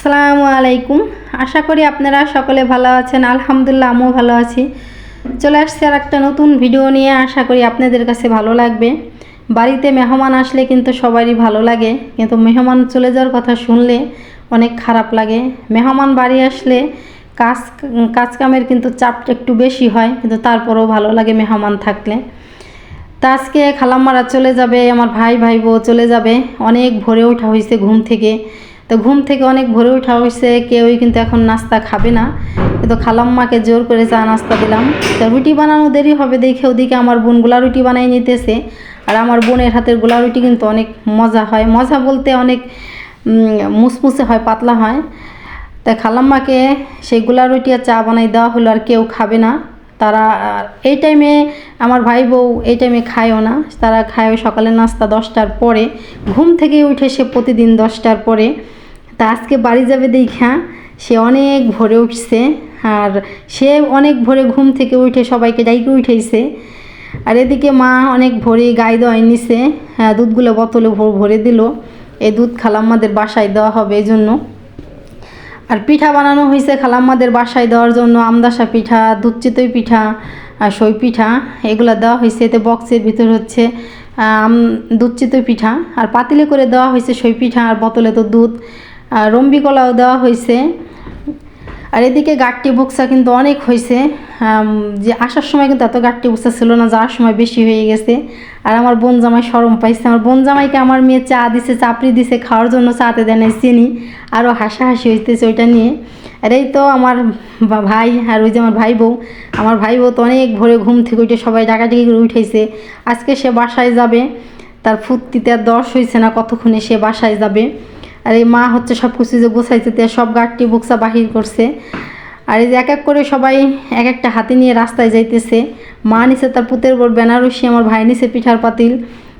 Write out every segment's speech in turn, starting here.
আসসালামু আলাইকুম। আশা করি আপনারা সকলে ভালো আছেন। আলহামদুলিল্লাহ, আমিও ভালো আছি। চলে আসছে আর একটা নতুন ভিডিও নিয়ে। আশা করি আপনাদের কাছে ভালো লাগবে। বাড়িতে মেহমান আসলে কিন্তু সবারই ভালো লাগে। কিন্তু মেহমান চলে যাওয়ার কথা শুনলে অনেক খারাপ লাগে। মেহমান বাড়ি আসলে কাজ কাজ কামের কিন্তু চাপটা একটু বেশি হয়, কিন্তু তারপরেও ভালো লাগে মেহমান থাকলে। তা আজকে খালাম্মারা চলে যাবে, আমার ভাই ভাই বউ চলে যাবে। অনেক ভোরে ওঠা হয়েছে ঘুম থেকে। তো ঘুম থেকে অনেক ভোরে ওঠা হয়েছে, কেউই কিন্তু এখন নাস্তা খাবে না। কিন্তু খালাম্মাকে জোর করে চা নাস্তা দিলাম। তো রুটি বানানো দেরি হবে দেখে ওদিকে আমার বোন গোলা রুটি বানাই নিতেছে। আর আমার বোনের হাতের গোলা রুটি কিন্তু অনেক মজা হয়। মজা বলতে অনেক মুসমুসে হয়, পাতলা হয়। তা খালাম্মাকে সেই গোলা রুটি আর চা বানাই দেওয়া হলো আর কেউ খাবে না। তারা এই টাইমে আমার ভাই বউ এই টাইমে খায়ও না। তারা খায় সকালে নাস্তা দশটার পরে। ঘুম থেকে উঠে সে প্রতিদিন দশটার পরে। তা আজকে বাড়ি যাবে দেখা সে অনেক ভোরে উঠছে আর সে অনেক ভোরে ঘুম থেকে উঠে সবাইকে ডাইকে উঠেছে আর এদিকে মা অনেক ভোরে গাই দেওয়াই নিছে হ্যাঁ দুধগুলো বোতলে ভরে দিল। এই দুধ খালাম্মাদের বাসায় দেওয়া হবে এই জন্য আর পিঠা বানানো হয়েছে খালাম্মাদের বাসায় দেওয়ার জন্য আমদাসা পিঠা, দুধ চিতই পিঠা আর সই পিঠা, এগুলো দেওয়া হয়েছে এতে বক্সের ভিতর হচ্ছে দুধ চিতই পিঠা। আর পাতিলে করে দেওয়া হয়েছে সই পিঠা আর বোতলে তো দুধ। রম্বি কলাও দেওয়া হয়েছে। আর এদিকে গাট্টি বুকসা কিন্তু অনেক হয়েছে। যে আসার সময় কিন্তু এত গাট্টি বুকসা ছিল না, যাওয়ার সময় বেশি হয়ে গেছে। আর আমার বোন জামাই সরম পাইছে। আমার বোন জামাইকে আমার মেয়ে চা দিছে, চাপড়ি দিছে, খাওয়ার জন্য চাতে দেয় নাই, চিনি। আরও হাসাহাসি হইতেছে ওইটা নিয়ে। আর এই তো আমার ভাই আর ওই যে আমার ভাই বউ। আমার ভাই বউ তো অনেক ভোরে ঘুম থেকে উঠে সবাই ডাকাডাকি করে উঠেছে আজকে সে বাসায় যাবে। তার ফুর্তিতে আর দশ হয়েছে না কতক্ষণে সে বাসায় যাবে। আর এই মা হচ্ছে সব কিছু যে গোছাইছে তে সব গাঠটি বুকসা বাহির করছে। আর এই যে এক এক করে সবাই এক একটা হাতে নিয়ে রাস্তায় যাইতেছে। মা নিছে তার পুতের বোর বেনারসি, আমার ভাই নিছে পিঠার পাতিল।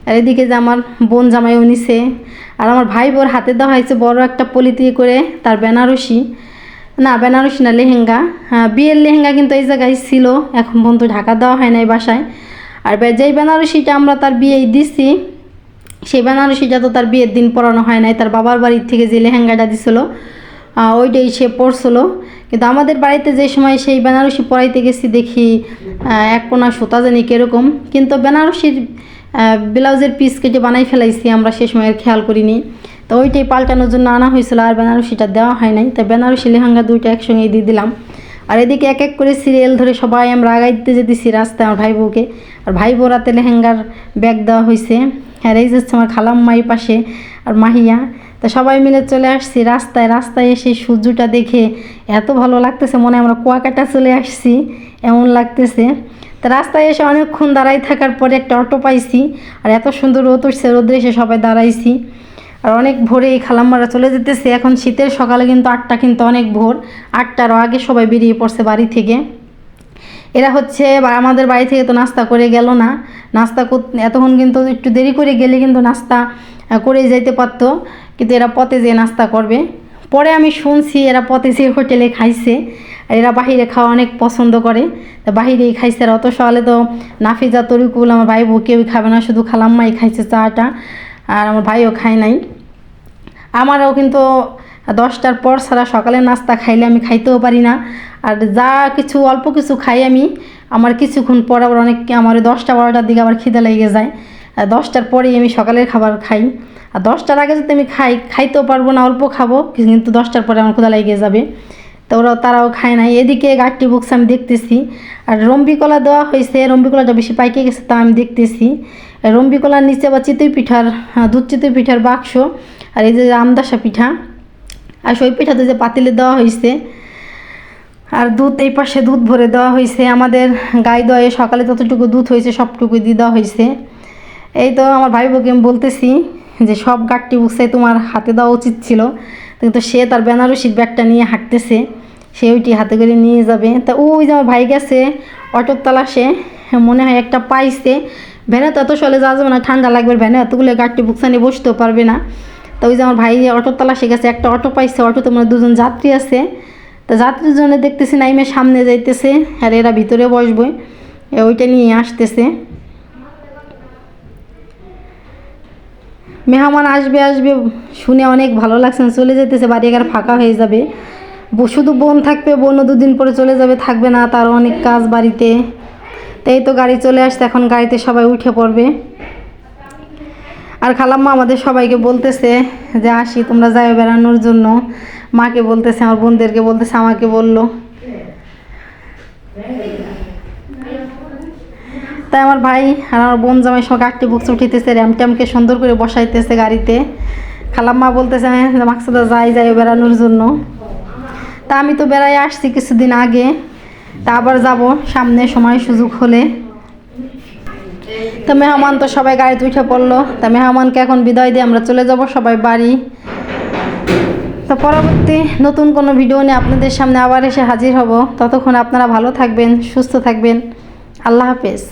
আর এদিকে যে আমার বোন জামাইও নিছে। আর আমার ভাই বোর হাতে দেওয়া হয়েছে বড় একটা পলিতি করে তার বেনারসি। না বেনারসি না, লেহেঙ্গা। হ্যাঁ বিয়ের লেহেঙ্গা কিন্তু এই জায়গায় ছিল। এখন পর্যন্ত ঢাকা দেওয়া হয় না এই বাসায়। আর যেই বেনারসিটা আমরা তার বিয়েই দিছি সেই বেনারসিটা তো তার বিয়ের দিন পরানো হয় নাই, তার বাবার বাড়ির থেকে যে লেহেঙ্গাটা দিছিল ওইটাই সে পরছিল। কিন্তু আমাদের বাড়িতে যে সময় সেই বেনারসি পরাইতে গেছি দেখি এক কোনা সুতা জানি কীরকম। কিন্তু বেনারসির ব্লাউজের পিস কেটে বানাই ফেলাইছি, আমরা সে সময় খেয়াল করিনি। তো ওইটাই পাল্টানোর জন্য আনা হয়েছিল, আর বেনারসিটা দেওয়া হয় নাই। তাই বেনারসি লেহেঙ্গা দুইটা একসঙ্গে দিয়ে দিলাম। আর এদিকে এক এক করে সিরিয়াল ধরে সবাই আমরা আগাইতে যেতেছি রাস্তায় আমার ভাই বউকে আর ভাই লেহেঙ্গার ব্যাগ দেওয়া হয়েছে আর এই যে হচ্ছে আমার খালাম্মাই পাশে আর মাহিয়া। তা সবাই মিলে চলে আসছি রাস্তায় রাস্তায় এসে সূর্যটা দেখে এত ভালো লাগতেছে, মনে হয় আমরা কুয়াকাটা চলে আসছি, এমন লাগতেছে। তা রাস্তায় এসে অনেকক্ষণ দাঁড়াই থাকার পরে একটা অটো পাইছি, আর এত সুন্দর রোদ উঠছে রোদে এসে সবাই দাঁড়াইছি। আর অনেক ভোরে এই খালাম্মারা চলে যেতেছে, এখন শীতের সকালে কিন্তু আটটা কিন্তু অনেক ভোর, আটটারও আগে সবাই বেরিয়ে পড়ছে বাড়ি থেকে। এরা হচ্ছে আমাদের বাড়ি থেকে তো নাস্তা করে গেল না। নাস্তা কর- এতক্ষণ কিন্তু একটু দেরি করে গেলে কিন্তু নাস্তা আহ, করেই যাইতে পারতো। কিন্তু এরা পথে যেয়ে নাস্তা করবে। পরে আমি শুনছি এরা পথে যেয়ে হোটেলে খাইছে। আর এরা বাহিরে খাওয়া অনেক পছন্দ করে। তা বাহিরেই খাইছে। আর অত সকালে তো নাফিজা তরিকুল আমার ভাই বউ কেউই খাবে না। শুধু খালাম্মাই খাইছে চাটা। আর আমার ভাইও খায় নাই। আমারও কিন্তু দশটার পর সারা সকালে নাস্তা খাইলে আমি খাইতেও পারি না। আর যা কিছু অল্প কিছু খাই আমি আমার কিছুক্ষণ পর আবার অনেক আমার দশটা বারোটার দিকে আবার খিদে লেগে যায়। আর দশটার পরেই আমি সকালের খাবার খাই। আর দশটার আগে যদি আমি খাই খাইতেও পারব না অল্প খাব কিন্তু দশটার পরে আমার ক্ষুদা লেগে যাবে। তো ওরাও তারাও খায় নাই এদিকে গাঠটি বুকস আমি দেখতেছি। আর রম্বিকলা দেওয়া হয়েছে রম্বিকলাটা বেশি পাইকে গেছে তা আমি দেখতেছি। রম্বিকলার নিচে বা চিতই পিঠার হ্যাঁ, দুধ চিতই পিঠার বাক্স। আর এই যে আমদাসা পিঠা আর সই পিঠাতে যে পাতিলে দেওয়া হয়েছে আর দুধ এই পাশে দুধ ভরে দেওয়া হয়েছে আমাদের গাই দয়ে সকালে যতটুকু দুধ হয়েছে সবটুকু দিয়ে দেওয়া হয়েছে এই তো আমার ভাই বোকে আমি বলতেছি যে সব গাঠটি বুঝছে তোমার হাতে দেওয়া উচিত ছিল, কিন্তু সে তার বেনারসির ব্যাগটা নিয়ে হাঁটতেছে, সে ওইটি হাতে করে নিয়ে যাবে। তা ওই যে আমার ভাই গেছে, অটোর তালাশে, মনে হয় একটা পাইছে, ভ্যানে তো এত সলে যাওয়া যাবে না, ঠান্ডা লাগবে, ভ্যানে এতগুলো গাঠটি বুকসা নিয়ে বসতেও পারবে না। তো ওই যে আমার ভাই অটোর তালাশে গেছে, একটা অটো পাইছে, অটোতে মানে দুজন যাত্রী আছে। তো যাত্রীর জন্য দেখতেছি নাইমে সামনে যাইতেছে, আর এরা ভিতরে বসবে ওইটা নিয়ে আসতেছে। মেহমান আসবে আসবে, শুনে অনেক ভালো লাগছে, চলে যেতেছে, বাড়ি এগার ফাঁকা হয়ে যাবে। শুধু বোন থাকবে বোনও দুদিন পরে চলে যাবে, থাকবে না, তার অনেক কাজ বাড়িতে। তাই তো গাড়ি চলে আসছে, এখন গাড়িতে সবাই উঠে পড়বে। আর খালাম্মা আমাদের সবাইকে বলতেছে যে, আসি, তোমরা যাও বেড়ানোর জন্য। মাকে বলতেছে, আমার বোনদেরকে বলতেছে, আমাকে বলল। তাই আমার ভাই আর আমার বোন জামাই সব আটটি বুকস উঠিতেছে র্যাম ট্যামকে সুন্দর করে বসাইতেছে গাড়িতে। খালাম্মা বলতেছে যে মাকসাদা যাই যাই বেড়ানোর জন্য। তা আমি তো বেড়াই আসছি কিছুদিন আগে। তা আবার যাব, সামনে সময় সুযোগ হলে। তো মেহমান তো সবাই গাড়িতে উঠে পড়ল। তা মেহমানকে এখন বিদায় দিয়ে আমরা চলে যাব সবাই বাড়ি। তো পরবর্তী নতুন কোনো ভিডিও নিয়ে আপনাদের সামনে আবার এসে হাজির হব। ততক্ষণ আপনারা ভালো থাকবেন, সুস্থ থাকবেন। আল্লাহ হাফেজ।